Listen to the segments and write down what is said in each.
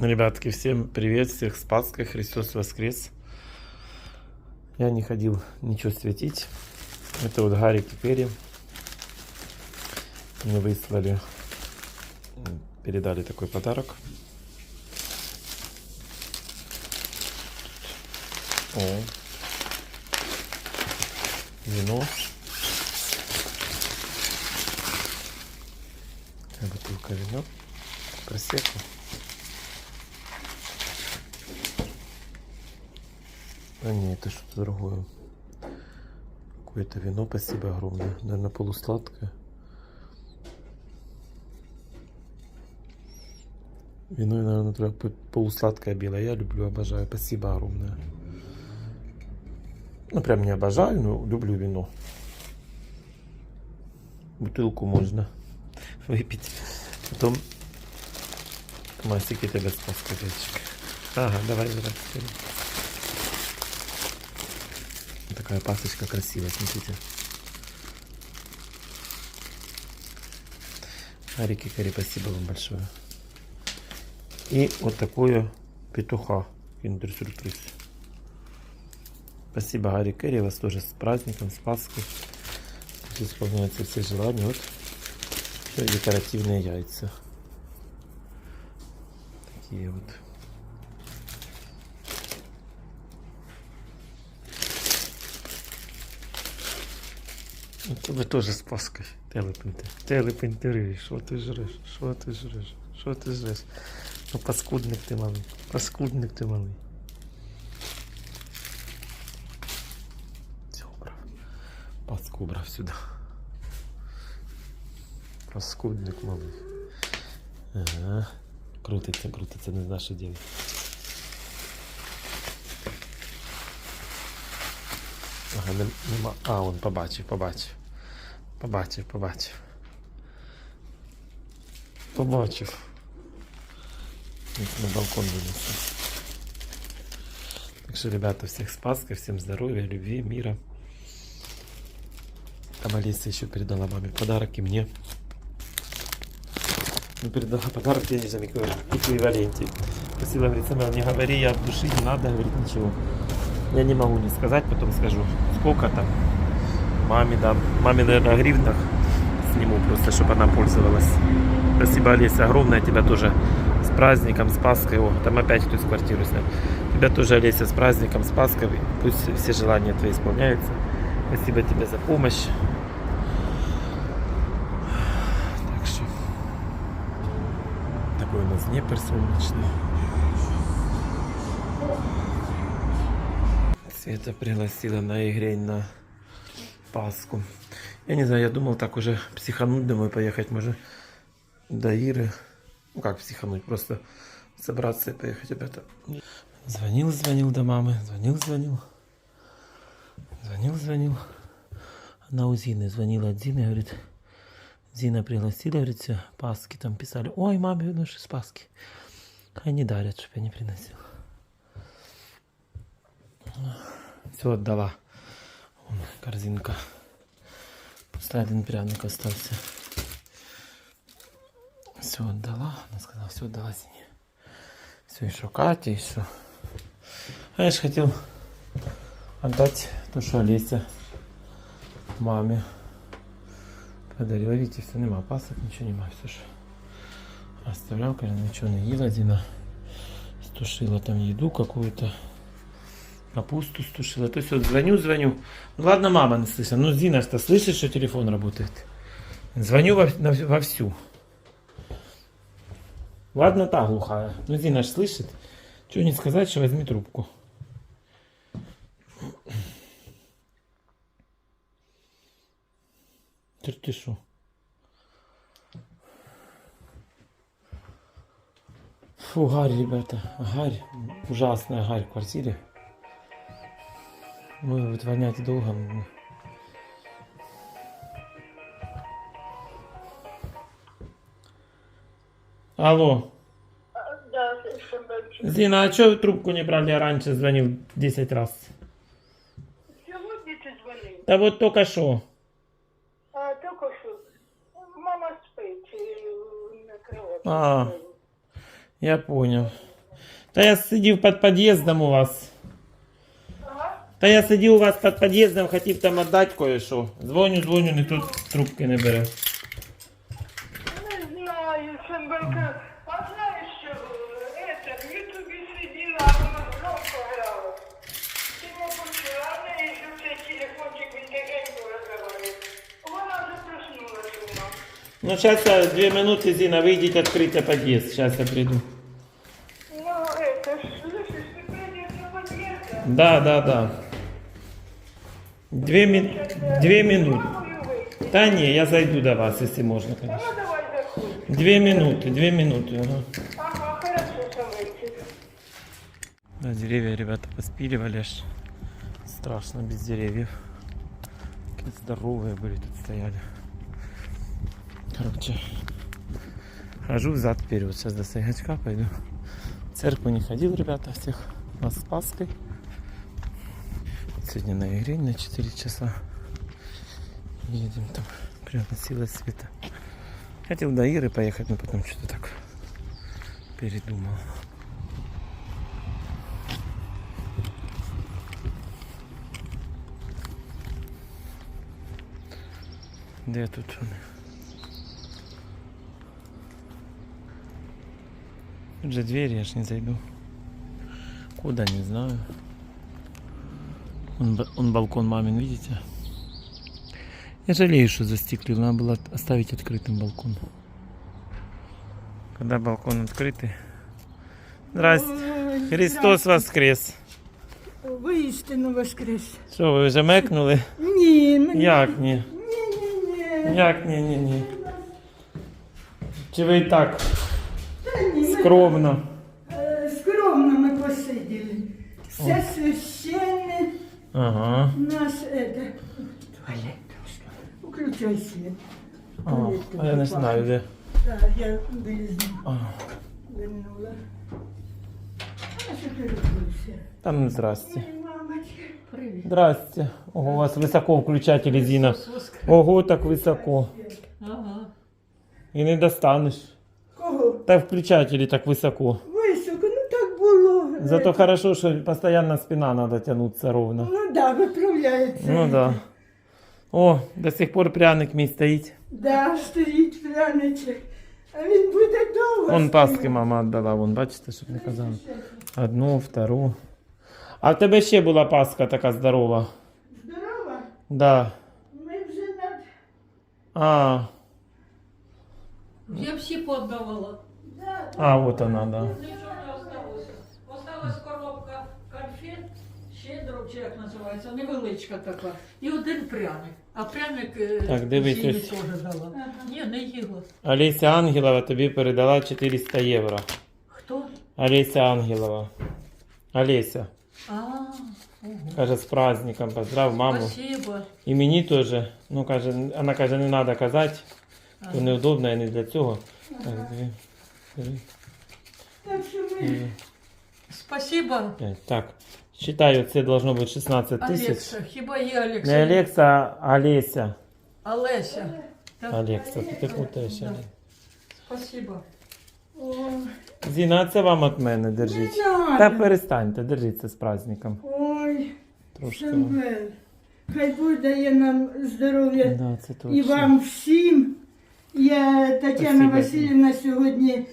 Ребятки, всем привет, всех с Пасхой, Христос воскрес. Я не ходил ничего светить. Это вот Гарри Перри. Мне выслали, передали такой подарок. О, вино. Бутылка вина. Просеку. А не, это что-то другое. Какое-то вино, спасибо огромное. Наверное, полусладкое. Вино, наверное, только п- полусладкое белое. Я люблю, обожаю. Спасибо огромное. Ну, прям не обожаю, но люблю вино. Бутылку можно выпить. Потом Масики тебе спас, козячек. Ага, давай, давай. Такая пасочка красивая, смотрите. Арики Кари, спасибо вам большое. И вот такое петуха. Киндер-сюрприз. Спасибо, Гарри Керри, вас тоже с праздником, с Пасхой. Пусть исполняются все желания. Вот декоративные яйца. Такие вот. Тебе теж з Паскою. Телепинти. Телепинтери. Що ти жреш? Що ти жреш? Що ти жреш? Ну, паскудник ти малий. Паскудник ти малий. Все убрав. Паску убрав сюди. Паскудник малий. Ага. Крутиться, крутиться, не знаю, що делать. Ага, нем- нема. А, он побачив, побачив. Побачив, побачив. Побачив. На балкон вынесу. Так что, ребята, всех с Пасхой, всем здоровья, любви, мира. Там Алиса еще передала маме подарок и мне. Ну, передала подарок, я не знаю, эквиваленте. Просила, говорит, не говори, я от души, не надо, говорит, ничего. Я не могу не сказать, потом скажу, сколько там. Маме дам. Маме, наверное, в гривнах сниму просто, чтобы она пользовалась. Спасибо, Олеся, огромное тебя тоже с праздником, с Пасхой. О, там опять кто из квартиры снял. Тебя тоже, Олеся, с праздником, с Пасхой. Пусть все желания твои исполняются. Спасибо тебе за помощь. Так что такой у нас Днепр солнечный. Света пригласила на игрень на Пасху. Я не знаю, я думал так уже психануть домой поехать, может, до Иры. Ну как психануть, просто собраться и поехать, ребята. Звонил, звонил до мамы, звонил, звонил. Звонил, звонил. Она у Зины звонила от Зины, говорит, Зина пригласила, говорит, все, Пасхи там писали. Ой, маме, ну что с Пасхи. Не дарят, чтобы я не приносил. Все отдала. Вон, корзинка. Пустая один пряник остался. Все отдала. Она сказала, все отдала Зине. Все, еще Катя, еще. А я же хотел отдать то, что Олеся маме подарила. Видите, все нема пасок, ничего нема. Все ж оставлял, конечно, ничего не ела. Дина стушила там еду какую-то. Капусту стушила. То есть вот звоню, звоню. Ну, ладно, мама не слышала. Ну, Зина, что слышишь, что телефон работает? Звоню во, на- вовсю. Ладно, та глухая. Ну, Зина ж слышит. Чего не сказать, что возьми трубку. Ты, ты шо? Фу, гарь, ребята, гарь. Ужасная гарь в квартире. Мы вот вонять долго. м. Алло. Да, Самвельчик. Зина, а что вы трубку не брали? Я раньше звонил 10 раз. Сьогодні ти дзвонив? Да вот только что. А тільки що мама спить і накрила. А. Я понял. Та я сидів під під'їздом у вас. Ага. Та я сидів у вас під під'їздом, хотів там віддати кое-що. Дзвоню, дзвоню, не тут трубки не бере. Не знаю, Шамбалка. А знаєш що, это, в Ютубі сиділа, а вона громко грала. Ти не почула, а в неї ж цей телефончик він тихенько розговорив. Вона вже проснулася у нас. Ну, сейчас я две минуты, Зина, выйдите, открыть подъезд. Сейчас я приду. Ну, это ж, слышиш, ти прийдеш до під'їзду. Да, да, да. Две, ми... Две минуты. Да не, я зайду до вас, если можно, конечно. Две минуты, две минуты. Ага. Хорошо. Да, деревья ребята поспиливали аж. Страшно без деревьев. Какие здоровые были тут стояли. Короче, хожу взад вперед. Сейчас до Саячка пойду. В церковь не ходил, ребята, всех нас с Пасхой. Сегодня на игре на 4 часа. Едем там прямо сила света. Хотел до Иры поехать, но потом что-то так передумал. Де тут вони? Тут же двери, я ж не зайду. Куда, не знаю. Он, б- он балкон мамин, видите? Я жалею, что застеклил. Надо было от- оставить открытым балкон. Когда балкон открытый. Здрасте. Христос воскрес. Воістину воскрес. Що, ви вже мекнули? Ні, мені... Як ні? Ні, ні, ні. Як ні, ні, ні. Чи ви і так Та ні, ми, скромно? е, скромно ми посиділи. Все священне, Ага. наш это... Туалет. Включай світ. А, а я не знаю де. Так, я вилізну. А, Вернула. А що ти робився? там ну, здрасте. Мамочка. Привіт. Здрасте. Ого, у вас високо включатель, Зіна. Ого, так високо. Ага. І не достанеш. Кого? Та включателі так високо. Зато Е, хорошо, що постійно спина надо тягнутися ровно. Ну да, виправляється. Ну да. О, до сих пор пряник мій стоїть. Да, стоїть пряничок. А він буде довго. Вон стояти. паски мама віддала, вон, бачите, щоб не казали. Одну, втору. А в тебе ще була паска така здорова. Здорова? Да. Ми вже над... А, Я всі подавала. Да, а от вона, да. Осталась коробка конфет, щедро, чи як називається, невеличка така. І один пряник. А пряник е, Так, дивись, ось. теж дала. Ні, не їла. Олеся Ангелова тобі передала 400 євро. Хто? Олеся Ангелова. Олеся. А, ого. Каже, з праздником, поздрав маму. Спасибо. І мені теж. Ну, каже, вона каже, не треба казати, то неудобно і не для цього. Так, дві, три, так що ми... чотири, Спасибо. Так, считаю, це должно бути 16 тисяч. Олекса. Хіба є Олекса? Не Олекса, а Олеся. Олеся. Так. Олекса, ти путаєш. Да. Спасибо. Зіна, а це вам від мене держіть. Не надо. Та перестаньте, держіться з праздником. Ой, Трошки. вам. Самвел, хай Бог дає нам здоров'я Да, це точно. і вам всім. Я Тетяна Спасибо. Васильівна сьогодні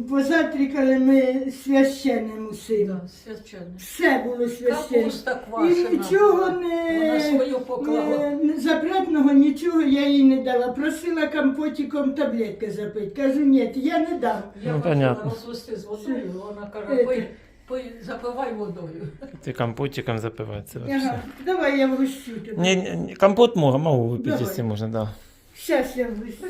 позатрікали ми священним усім. Да, священник. Все було священне. Капуста І нічого не, Вона свою поклала. не запретного нічого я їй не дала. Просила компотиком таблетки запити. Кажу, ні, я не дам. Я Ну, понятно. розвести з водою, вона каже, пий, пий, запивай водою. Ти компотиком запивається. Ага, давай я вгощу тебе. Не, не, не, компот могу выпить, Давай. если можно, да. Щас я вгощу.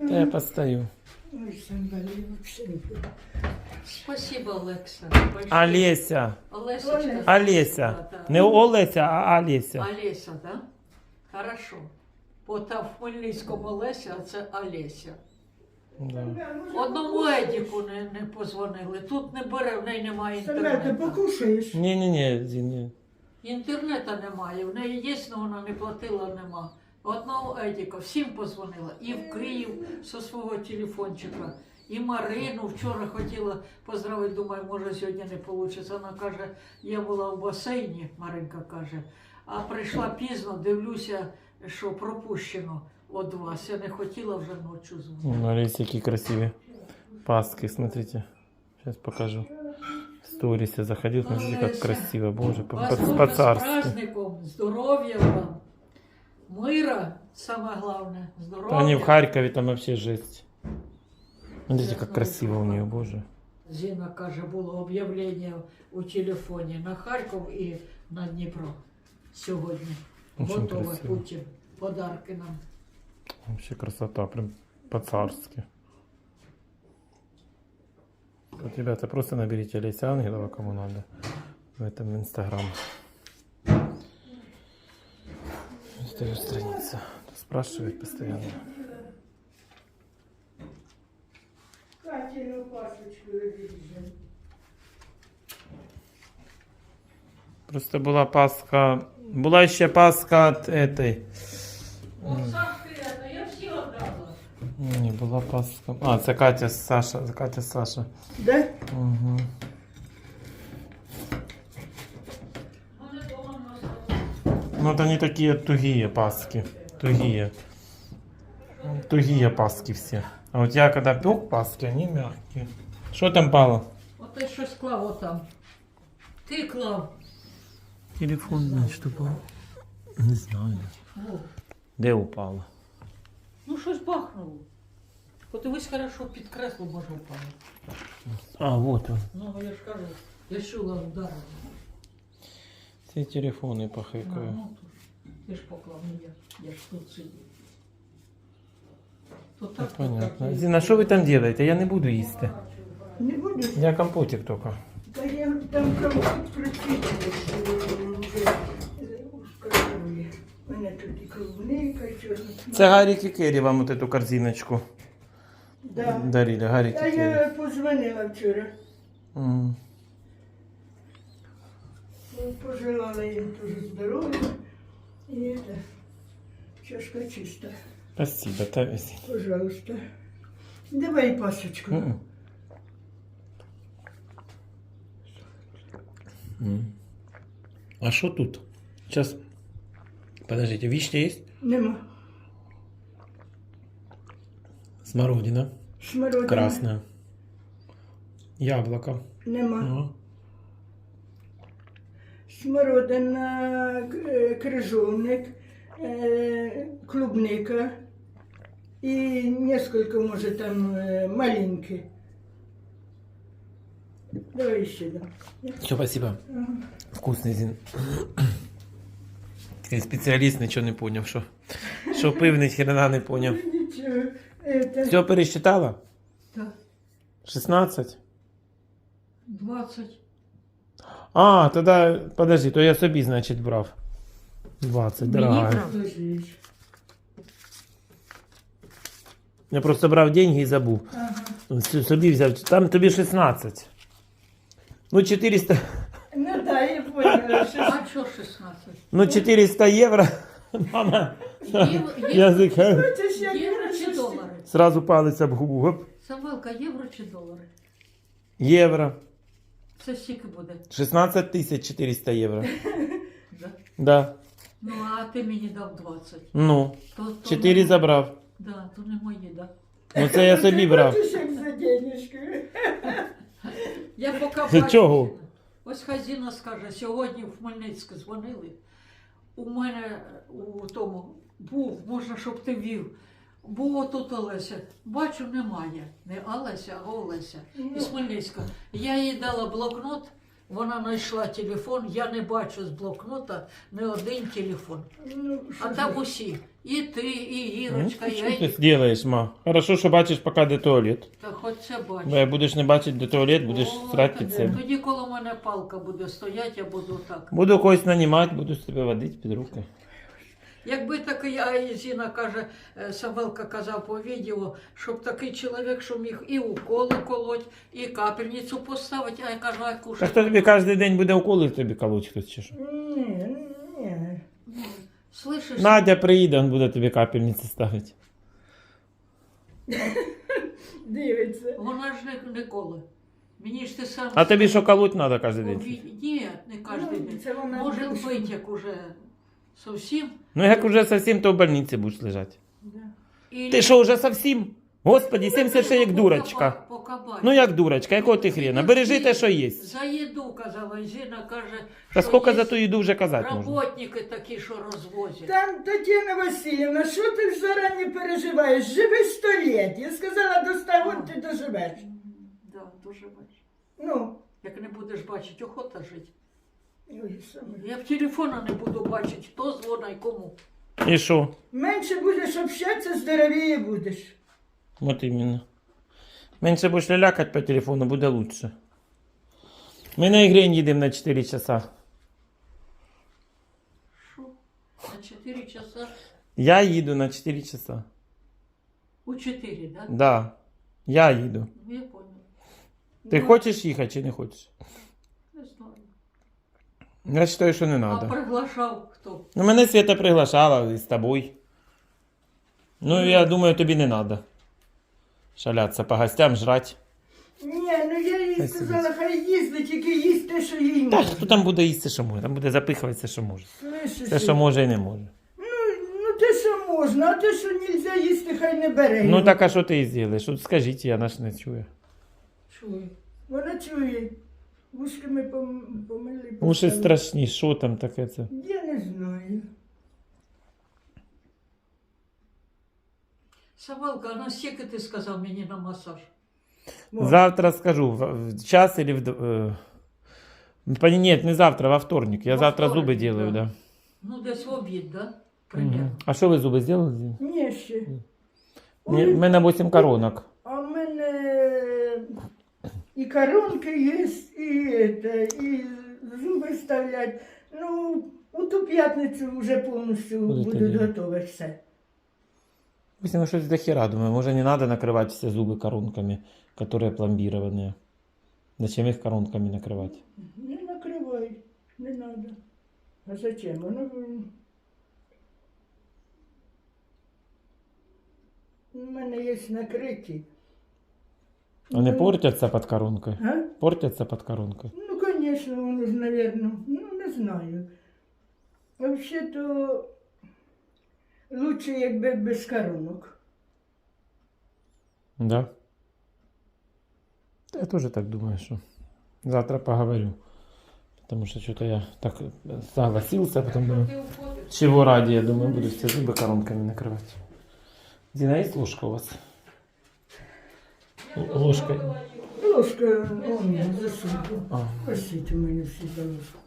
Да я постою. Ой, я вообще не буду. Спасибо, Олекса. Олеся, Олесечка. Олеся. Да, да. Не Олеся, а Олеся. Олеся, да? Хорошо. Бо там в Хмельницькому Олеся, а це Олеся. Да. Одному Едіку не, не позвонили. Тут не бере, в неї немає Самвел, ти інтернету. покушаєш? Не-не-не, Зин, Інтернету немає, в неї є, але вона не платила, нема. Одного Едіка, всім позвонила. І в Київ зі свого телефончика, і Марину вчора хотіла поздравити, думаю, може сьогодні не вийде. Вона каже, я була в басейні, Маринка каже, а прийшла пізно, дивлюся, що пропущено від вас. Я не хотіла вже ночі дзвонити. Смотрите, какие красивые пастки, смотрите. Сейчас покажу. В сторис я заходил, смотрите, как красиво, боже, по- Вас по- дуже з по-царски. праздником, здоров'я вам, мира, саме головне, здоров'я. Они в Харькове, там вообще жесть. Смотрите, как красиво у нее, боже. Зіна каже, було об'явлення у телефоні на Харків і на Дніпро сьогодні. Очень Готове красиво. Путін. Подарки нам. Вообще красота, прям по-царски. Вот, ребята, просто наберите Олеся Ангелова, кому надо, в этом инстаграм. Это ее страница. Спрашивает постоянно. Катину пасочку різали. Просто была Пасха, была еще Пасха от этой. О, Сашка, я всі віддала. Не, была Пасха. А, это Катя Саша, это Катя Саша. Да? Угу. Ну, это не такие тугие паски. Тугие. Тугие паски все. А вот я когда пек паски, они мягкие. Что там пало? От ти щось клав отам. Ти клав. Телефон, значит, упал. Не знаю. О, Де упало? ну щось бахнуло. Подивись хорошо, під кресло може впало. А, вот он. Ну, я ж кажу, я чула удар. Все телефоны похыкают. Ну, то ж, ти ж поклав, не я. Я ж тут сидів. То Ну, так, то понятно. так. Зина, що ви там делаете? Я не буду їсти. Не буду. Я компотик тільки. Та я там компот прочитала, вже ускорює. У мене тут і клубника, і чорна. Це Гарік і Кері вам от эту корзиночку Да. дарили. Гарік А і Кері. я позвонила вчора. М. Пожелала їм дуже здоров'я. І это, чашка чиста. Спасибо, та. Пожалуйста. Давай пасочку. М-м. М. А что тут? Сейчас. Подождите, вишня есть? Нема. Смородина. Смородина. Красная. Яблоко. Нема. Ага. Смородина, к- е, крижовник, е, клубника и несколько, может, там е, маленьких. Давай еще дам. Все, спасибо. Ага. Вкусный зин. Такий Спеціаліст нічого не поняв, що, що пив, ні хрена не поняв. Ничего. Это... Все пересчитала? Так, 16? 20. А, тоді, подожди, то я собі, значить, брав. 20, дорога. Я просто брав деньги і забув. Ага. Собі взяв. Там тобі 16. Ну, 400, Ну да, я поняла. А що 16? ну, 400 євро. Мама, Євро, язик євро чи долари? сразу палець об губу. Гоп. Самвелка, євро чи долари? Євро. Це скільки буде? 16 тисяч 400 євро. Да? Да. Ну, а ти мені дав 20. Ну, То, то 4 не- забрав. Да, то не мої, да. Ну, це я собі брав. За? Я поки бачу, чого? Ось хазіна скаже, сьогодні в Хмельницьке дзвонили. У мене у тому був, можна, щоб ти вів. Був отут Олеся. Бачу, немає. Не Олеся, а Олеся. Із Хмельницька. Я їй дала блокнот, вона знайшла телефон. Я не бачу з блокнота не один телефон. Ну, А там усі. І ти, і Ну, Ірочка, і що ти я. зробиш, ма? Хорошо, що бачиш, поки де туалет. Та хоч це Бо бачу. як будеш не бачити, де туалет, будеш О, під тоді- коли мене палка буде стояти, я буду так. Буду когось нанімати, буду себе водити під руки. Якби такий, а Зіна каже, е, Савелка казав по відео, щоб такий чоловік, що міг і уколи колоть, і капельницю поставити, а я кажу, а Та кушать. хто тобі кожен день буде уколи тобі колоть хтось чи що? Ні, ні. Слышиш? Надя приїде, він буде тобі капельниці ставити. Дивиться. Вона ж не, не коле. Мені ж ти сам. А тобі що колоть треба кожен день? Ні, не кожен Ну, день. це вона Може бути, як уже зовсім. Ну як уже совсем, то в больниці будеш лежати. Да. І- Ти що, вже совсем? Господи, 76 як дурочка. каба- Ну як дурочка, якого ти хрена? Бережи те, що є. За їду, казала, Зіна каже, Та що скільки є за ту їду вже казати можна? Работники такі, що розвозять. Там, Тетяна Васильівна, що ти ж зарані переживаєш? Живи сто літ. Я сказала, до ста років ти доживеш. Да, дуже бачиш. Ну, Як не будеш бачити, охота жити. Ой, саме. Я в телефона не буду бачити, хто дзвонить кому. І що? менше будеш общатися, здоровіє будеш. От іменно. Менше будеш лялякати по телефону, буде лучше. Ми на ігрень їдемо на 4 часа. Що? На 4 часа? Я їду на 4 часа. У 4, да? Да. Я їду. Ну, я понял. Ти хочеш їхати чи не хочеш? Я вважаю, що не А треба. приглашав хто? Ну, мене Свята приглашала і з тобою. Ну, я думаю, тобі не треба. Шаляться по гостям, жрать. Ні, ну я їй Хай сказала, хай їздить, тільки їсть те, що їй Та можна. хто там буде їсти, що може? Там буде запихуватися, що може. Слышиш, Все, що може і не може. Ну, ну те, що можна, а те, що нельзя їсти, хай не бере. Ну так а що ти зробиш? От скажіть, я наш не чую. Чує. Вона чує. Вушками пом- помили. Уші поставили. страшні, що там таке це? Я не знаю. Савалка, а на скільки ти сказав мені на масаж? О, Завтра скажу, в в час или в... д- э, по- Нет, не завтра, во вторник. Я Во завтра зубы вторник, делаю, да. да. Ну, десь в обід, да? Мгм. Примерно. А що ви зуби зробили? Ні, ще. Ні, Ой, в мене 8 коронок. А в мене і коронки є, і, это, і зуби вставлять. Ну, у ту п'ятницю вже повністю Будете будуть делать. готові все. Восемь щось до хера, думаю, може не надо накрывать все зубы коронками, которые пломбированные. Зачем их коронками накрывать? Не накривай, не треба. А зачем? Воно м, у мене є накриті. Они Ну, портятся под коронкой? А? Портятся под коронкой? Ну, конечно, воно ж, наверное, ну, не знаю. Вообще-то лучше, якби без коронок. Да. Да, Я тоже так думаю, что завтра поговорю. Потому что что-то я так э, согласился, а потом думаю, Ти уходиш? чего ради, я думаю, буду все зубы коронками накрывать. Дина, есть ложка у вас? Л- Ложкой. Ложка, он засуду. А. Просіть у мене всі за ложку.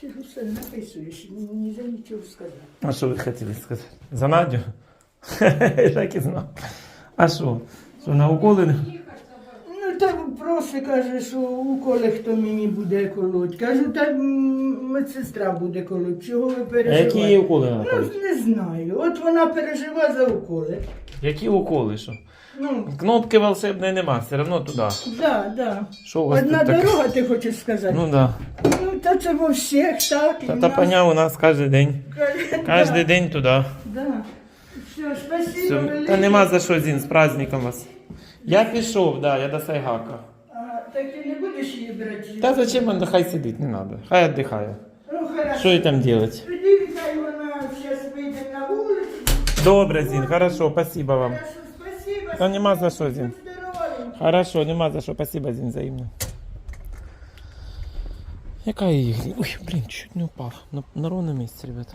Ти ж усе написуєш, мені не за нічого сказати. А что вы хотели сказать? За Надю? Я так и знал. А что? Что на уколы? Ну, так просто каже, що уколи хто мені буде колоть. Кажу, так медсестра буде колоть. Чого ви А переживаєте? які уколи Ну, не знаю. От вона переживає за уколи. Які уколи, що? Ну, Кнопки волшебної нема, все одно туди. да, да. Що у вас Одна тут таке? дорога, ти хочеш сказати? Ну да. Ну, та це во всіх, так. і Та, в та нас. поняв у нас кожен день. Кожен Да, день туди. Да. Все, спасибо Все. велике. Та нема за що, Зін, з праздником вас. Я пішов, да, я до Сайгака. А, так ти не будеш її брати? Та зачем він хай сидить, не треба. Хай віддихає. Ну, хорошо. Що їй там делать? Тоді хай вона зараз вийде на вулицю. Добре, Зін, хорошо, спасибо вам. Хорошо. Та нема за що, Зін. Хорошо, нема за що, спасибо, Зін, взаємно. Яка її? Ой, блін, чуть не упав. На, на ровному місці, ребята.